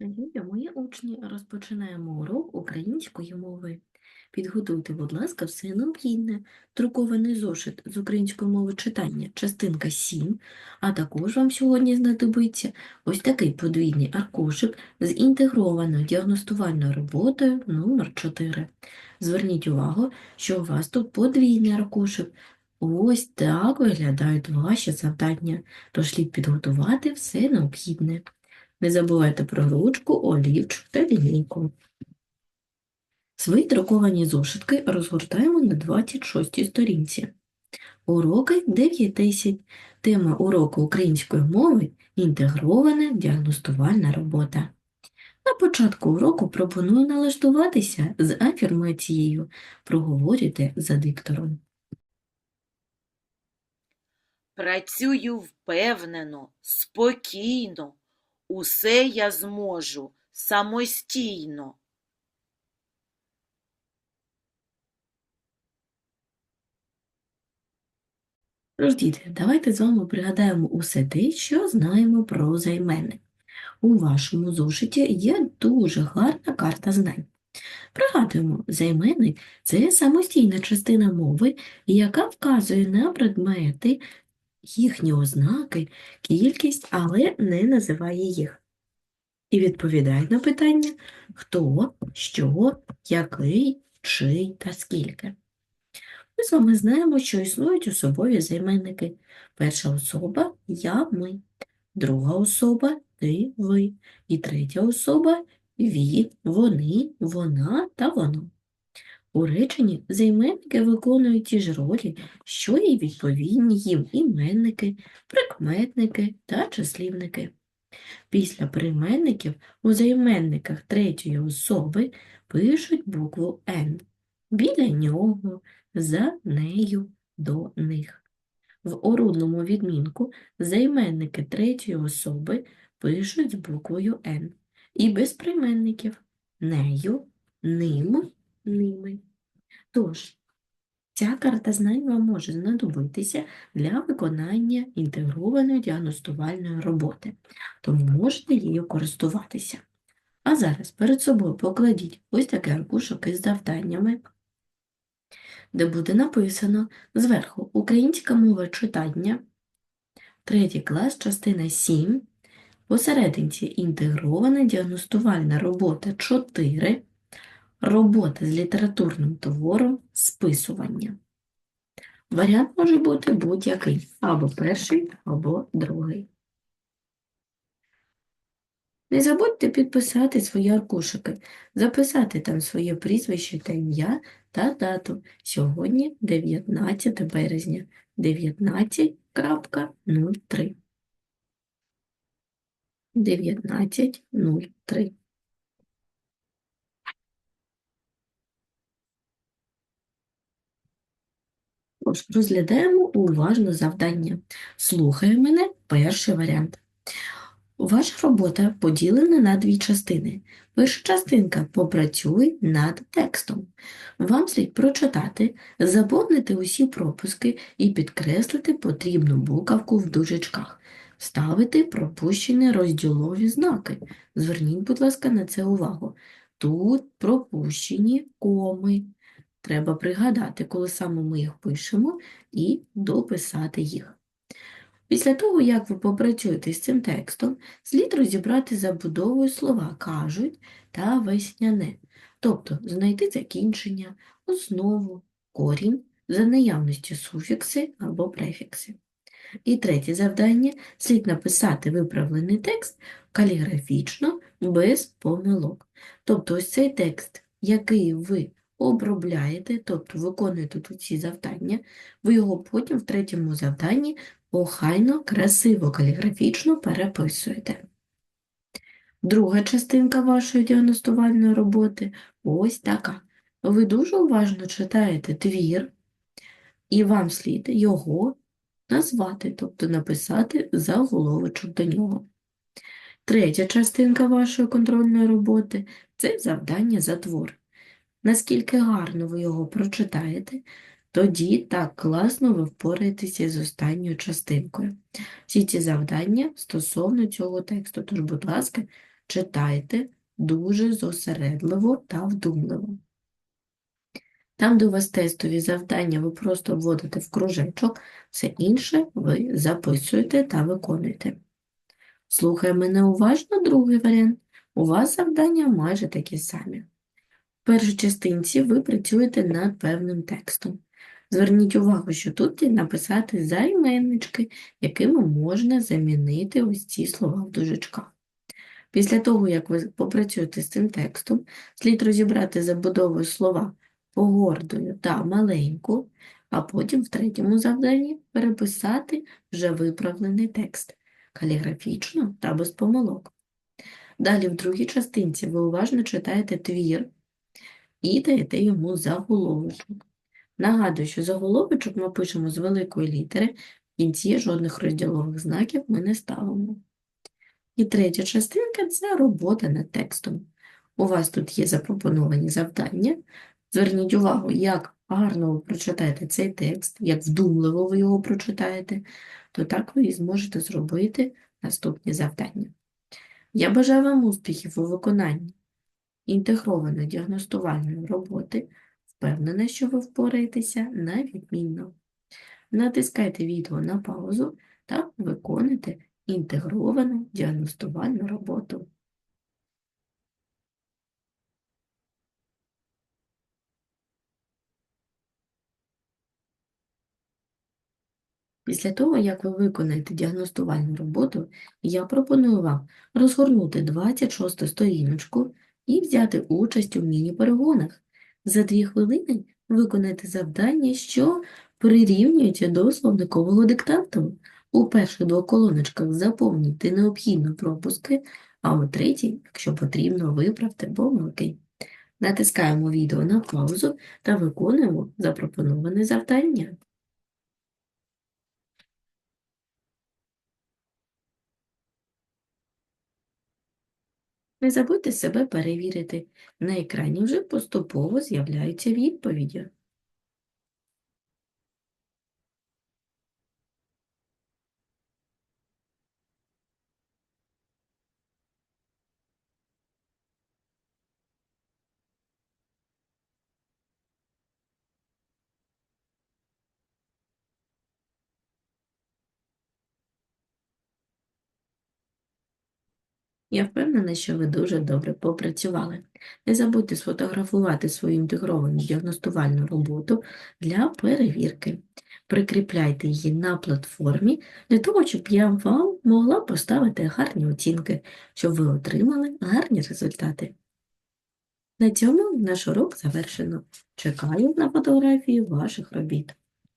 Любі мої учні, розпочинаємо урок української мови. Підготуйте, будь ласка, все необхідне. Друкований зошит з української мови читання, частинка 7, а також вам сьогодні знадобиться ось такий подвійний аркушик з інтегрованою діагностувальною роботою номер 4. Зверніть увагу, що у вас тут подвійний аркушик. Ось так виглядають ваші завдання, тож слід підготувати все необхідне. Не забувайте про ручку, олівчик та лінійку. Свої друковані зошитки розгортаємо на 26 сторінці. Уроки 9.10. Тема уроку української мови – інтегрована діагностувальна робота. На початку уроку пропоную налаштуватися з афірмацією. Проговорюйте за диктором. Працюю впевнено, спокійно. Усе я зможу самостійно. Тож, діти, давайте з вами пригадаємо усе те, що знаємо про займенник. У вашому зошиті є дуже гарна карта знань. Пригадуємо, займенник – це самостійна частина мови, яка вказує на предмети, їхні ознаки, кількість, але не називає їх. І відповідає на питання хто, що, який, чий та скільки. Ми з вами знаємо, що існують особові займенники. Перша особа – я, ми, друга особа – ти, ви, і третя особа – він, вони, вона та воно. У реченні займенники виконують ті ж ролі, що й відповідні їм іменники, прикметники та числівники. Після прийменників у займенниках третьої особи пишуть букву «н» біля нього, за нею, до них. В орудному відмінку займенники третьої особи пишуть з буквою «н» і без прийменників нею, ним, ними. Тож, ця карта знань вам може знадобитися для виконання інтегрованої діагностувальної роботи, тому можете її користуватися. А зараз перед собою покладіть ось такий аркушок із завданнями, де буде написано зверху Українська мова читання, третій клас, частина 7, посерединці інтегрована діагностувальна робота 4, робота з літературним твором, списування. Варіант може бути будь-який, або перший, або другий. Не забудьте підписати свої аркушики, записати там своє прізвище та ім'я та дату. Сьогодні 19 березня 19.03. 19.03. розглядаємо уважно завдання. Слухай мене перший варіант. Ваша робота поділена на дві частини. Перша частинка попрацюй над текстом. Вам слід прочитати, заповнити усі пропуски і підкреслити потрібну буковку в дужечках, вставити пропущені розділові знаки. Зверніть, будь ласка, на це увагу. Тут пропущені коми. Треба пригадати, коли саме ми їх пишемо, і дописати їх. Після того, як ви попрацюєте з цим текстом, слід розібрати забудовою слова «кажуть» та «весняне», тобто знайти закінчення, основу, корінь, за наявності суфікси або префікси. І третє завдання – слід написати виправлений текст каліграфічно, без помилок. Тобто ось цей текст, який ви обробляєте, тобто виконуєте тут ці завдання, ви його потім в третьому завданні охайно, красиво, каліграфічно переписуєте. Друга частинка вашої діагностувальної роботи ось така. Ви дуже уважно читаєте твір, і вам слід його назвати, тобто написати заголовочок до нього. Третя частинка вашої контрольної роботи – це завдання за твор. Наскільки гарно ви його прочитаєте, тоді так класно ви впораєтеся з останньою частинкою. Всі ці завдання стосовно цього тексту, тож, будь ласка, читайте дуже зосередливо та вдумливо. Там, де у вас тестові завдання, ви просто вводите в кружечок, все інше ви записуєте та виконуєте. Слухай мене уважно, другий варіант. У вас завдання майже такі самі. В першій частинці ви працюєте над певним текстом. Зверніть увагу, що тут є написати займеннички, якими можна замінити ось ці слова в дужечках. Після того, як ви попрацюєте з цим текстом, слід розібрати забудовою слова погордою та маленьку, а потім в третьому завданні переписати вже виправлений текст каліграфічно та без помилок. Далі в другій частинці ви уважно читаєте твір і даєте йому заголовочок. Нагадую, що заголовочок ми пишемо з великої літери, в кінці жодних розділових знаків ми не ставимо. І третя частинка – це робота над текстом. У вас тут є запропоновані завдання. Зверніть увагу, як гарно ви прочитаєте цей текст, як вдумливо ви його прочитаєте, то так ви і зможете зробити наступні завдання. Я бажаю вам успіхів у виконанні інтегрованої діагностувальної роботи. Впевнена, що ви впораєтеся на відмінно. Натискайте відео на паузу та виконуйте інтегровану діагностувальну роботу. Після того, як ви виконаєте діагностувальну роботу, я пропоную вам розгорнути 26 сторіночку і взяти участь у міні-перегонах. За 2 хвилини виконайте завдання, що прирівнюється до словникового диктанту. У перших двох колоночках заповнюйте необхідні пропуски, а у третій, якщо потрібно, виправте помилки. Натискаємо відео на паузу та виконуємо запропоноване завдання. Не забудьте себе перевірити. На екрані вже поступово з'являються відповіді. Я впевнена, що ви дуже добре попрацювали. Не забудьте сфотографувати свою інтегровану діагностувальну роботу для перевірки. Прикріпляйте її на платформі для того, щоб я вам могла поставити гарні оцінки, щоб ви отримали гарні результати. На цьому наш урок завершено. Чекаю на фотографії ваших робіт.